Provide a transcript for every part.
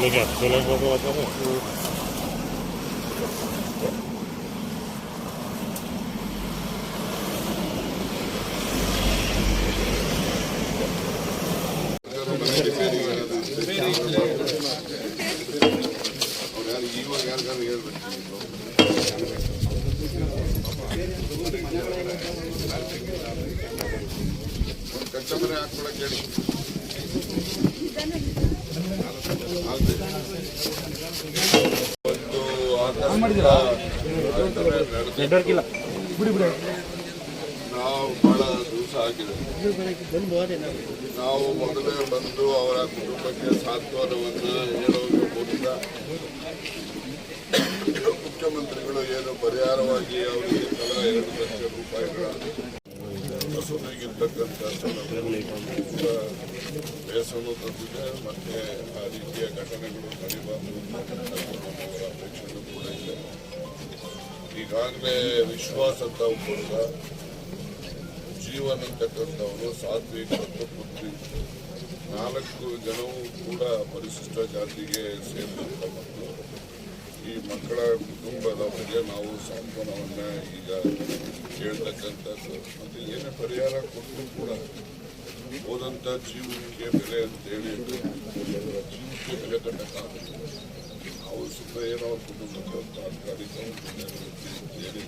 Legal, legal, legal, legal. ಇವಾಗ ಯಾರಿಗಾರು ಹೇಳ್ಬೇಕು ಕಚ್ಚಮರೆ ಹಾಕೊಳಕ್ ಹೇಳಿ ನಾವು ಬಹಳ ದಿವಸ ಆಗಿದೆ. ನಾವು ಮೊದಲೇ ಬಂದು ಅವರ ಕುಟುಂಬಕ್ಕೆ ಸಾಂತ್ವನವನ್ನು ಹೇಳೋದು ಮೂಲಕ ಮುಖ್ಯಮಂತ್ರಿಗಳು ಏನು ಪರಿಹಾರವಾಗಿ ಅವರಿಗೆ ತಲಾ ಎರಡು ಲಕ್ಷ ರೂಪಾಯಿಗಳ ಬೇಸನ್ನು ತಂದಿದೆ ಮತ್ತು ಆ ರೀತಿಯ ಘಟನೆಗಳು ನಡೀಬಾರ್ದು ನಮ್ಮವರ ಅಪೇಕ್ಷೆಗಳು ಕೂಡ ಇದೆ ಈಗಾಗಲೇ ವಿಶ್ವಾಸ ಅಂತ ಒಬ್ಬರದ ಜೀವನ ಅಂತಕ್ಕಂಥವರು ಸಾತ್ವಿಕ ಮತ್ತು ಪುತ್ರಿ ನಾಲ್ಕು ಜನವೂ ಕೂಡ ಪರಿಶಿಷ್ಟ ಜಾತಿಗೆ ಸೇರಿದಂಥ ಮಕ್ಕಳು. ಈ ಮಕ್ಕಳ ಕುಟುಂಬದವರಿಗೆ ನಾವು ಸಾಂತ್ವನವನ್ನ ಈಗ ಹೇಳ್ತಕ್ಕಂಥದ್ದು. ಮತ್ತು ಏನೇ ಪರಿಹಾರ ಕೊಟ್ಟರು ಕೂಡ ಹೋದಂಥ ಜೀವನಕ್ಕೆ ಬೆಲೆ ಅಂತೇಳಿ ಜೀವಕ್ಕೆ ಬೆಲೆ ಕಟ್ಟಕ್ಕಾಗುತ್ತೆ ನಾವು ಸುಮ್ಮನೆ ಏನೋ ಕುಟುಂಬಕ್ಕೆ ತಾತ್ಕಾಲಿಕ ಹೇಳಿ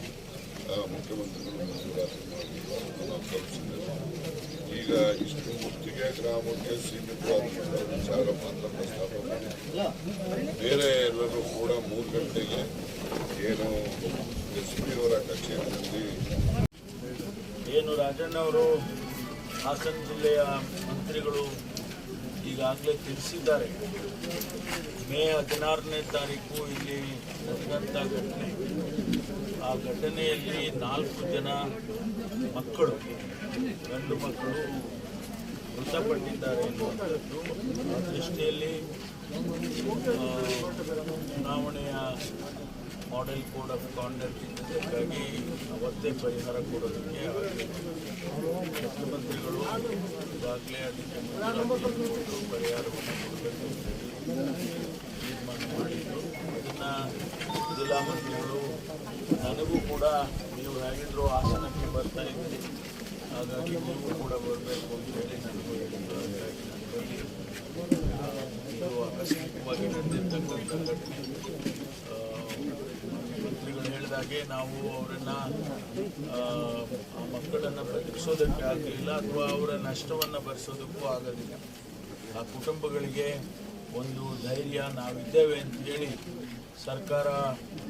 ಮುಖ್ಯಮಂತ್ರಿಗಳು ನಾವು ಈಗ ಇಷ್ಟು ಗ್ರಾಮಕ್ಕೆ ಸೀಮಿತವಾದಂಥ ವಿಚಾರ ಮಾತ್ರ ಪ್ರಸ್ತಾಪ ಮಾಡಿದ್ದೀವಿ ಬೇರೆ ಎಲ್ಲರೂ ಕೂಡ ಮೂರು ಗಂಟೆಗೆ ಏನು ಎಸ್ ಪಿ ಅವರ ಕಚೇರಿಯಲ್ಲಿ ಏನು ರಾಜಣ್ಣ ಅವರು ಹಾಸನ ಜಿಲ್ಲೆಯ ಮಂತ್ರಿಗಳು ಈಗಾಗಲೇ ತಿಳಿಸಿದ್ದಾರೆ. ಮೇ ಹದಿನಾರನೇ ತಾರೀಕು ಇಲ್ಲಿ ನಡೆದಂಥ ಘಟನೆ. ಆ ಘಟನೆಯಲ್ಲಿ ನಾಲ್ಕು ಜನ ಮಕ್ಕಳು, ಗಂಡು ಮಕ್ಕಳು ಮೃತಪಟ್ಟಿದ್ದಾರೆ ಎನ್ನುವಂಥದ್ದು ದೃಷ್ಟಿಯಲ್ಲಿ ಚುನಾವಣೆಯ ಮಾಡೆಲ್ ಕೋಡ್ ಆಫ್ ಕಾಂಡಕ್ಟ್ ಇದ್ದಕ್ಕಾಗಿ ಅವತ್ತೇ ಪರಿಹಾರ ಕೊಡೋದಕ್ಕೆ ಮುಖ್ಯಮಂತ್ರಿಗಳು ಈಗಾಗಲೇ ಅದಕ್ಕೆ ಪರಿಹಾರವನ್ನು ಕೊಡಬೇಕು ತೀರ್ಮಾನ ಮಾಡಿದ್ರು. ಅದನ್ನು ಜಿಲ್ಲಾ ಮಂತ್ರಿಗಳು ನನಗೂ ಕೂಡ ನೀವು ಹೇಗಿದ್ರು ಆಸನಕ್ಕೆ ಬರ್ತಾ ಇದ್ದೀರಿ ಹಾಗಾಗಿ ನೀವು ಕೂಡ ಬರಬೇಕು ಅಂತೇಳಿ ಹೇಳಿದಾಗೆ ನಾವು ಅವರನ್ನು, ಆ ಮಕ್ಕಳನ್ನು ಬದುಕಿಸೋದಕ್ಕೆ ಆಗಲಿಲ್ಲ ಅಥವಾ ಅವರ ನಷ್ಟವನ್ನು ಭರಿಸೋದಕ್ಕೂ ಆಗೋದಿಲ್ಲ ಆ ಕುಟುಂಬಗಳಿಗೆ ಒಂದು ಧೈರ್ಯ ನಾವಿದ್ದೇವೆ ಅಂತ ಹೇಳಿ ಸರ್ಕಾರ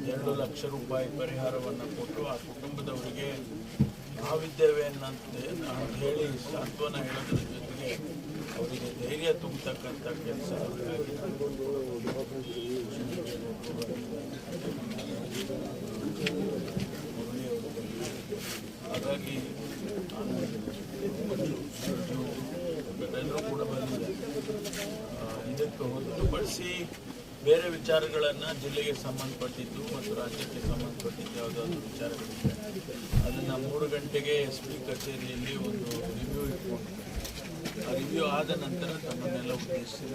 ಎರಡು ಲಕ್ಷ ರೂಪಾಯಿ ಪರಿಹಾರವನ್ನು ಕೊಟ್ಟು ಆ ಕುಟುಂಬದವರಿಗೆ ನಾವಿದ್ದೇವೆ ಅನ್ನಂತೆ ನಾನು ಹೇಳಿ ಸಾಂತ್ವನ ಹೇಳೋದ್ರ ಜೊತೆಗೆ ಅವರಿಗೆ ಧೈರ್ಯ ತುಂಬತಕ್ಕಂಥ ಕೆಲಸ ಹಾಗಾಗಿ ಎಲ್ಲರೂ ಕೂಡ ಬಂದಿದೆ ಇದಕ್ಕೆ ಹೊರತುಪಡಿಸಿ ಬೇರೆ ವಿಚಾರಗಳನ್ನು ಜಿಲ್ಲೆಗೆ ಸಂಬಂಧಪಟ್ಟಿದ್ದು ಮತ್ತು ರಾಜ್ಯಕ್ಕೆ ಸಂಬಂಧಪಟ್ಟಿದ್ದು ಯಾವುದಾದ್ರು ವಿಚಾರಗಳಿದೆ ಅದನ್ನು ಮೂರು ಗಂಟೆಗೆ ಎಸ್ ಪಿ ಕಚೇರಿಯಲ್ಲಿ ಒಂದು ರಿವ್ಯೂ ಇಟ್ಕೊಂಡು ಆ ರಿವ್ಯೂ ಆದ ನಂತರ ತಮ್ಮನ್ನೆಲ್ಲ ಮಾತಾಡ್ತೀನಿ.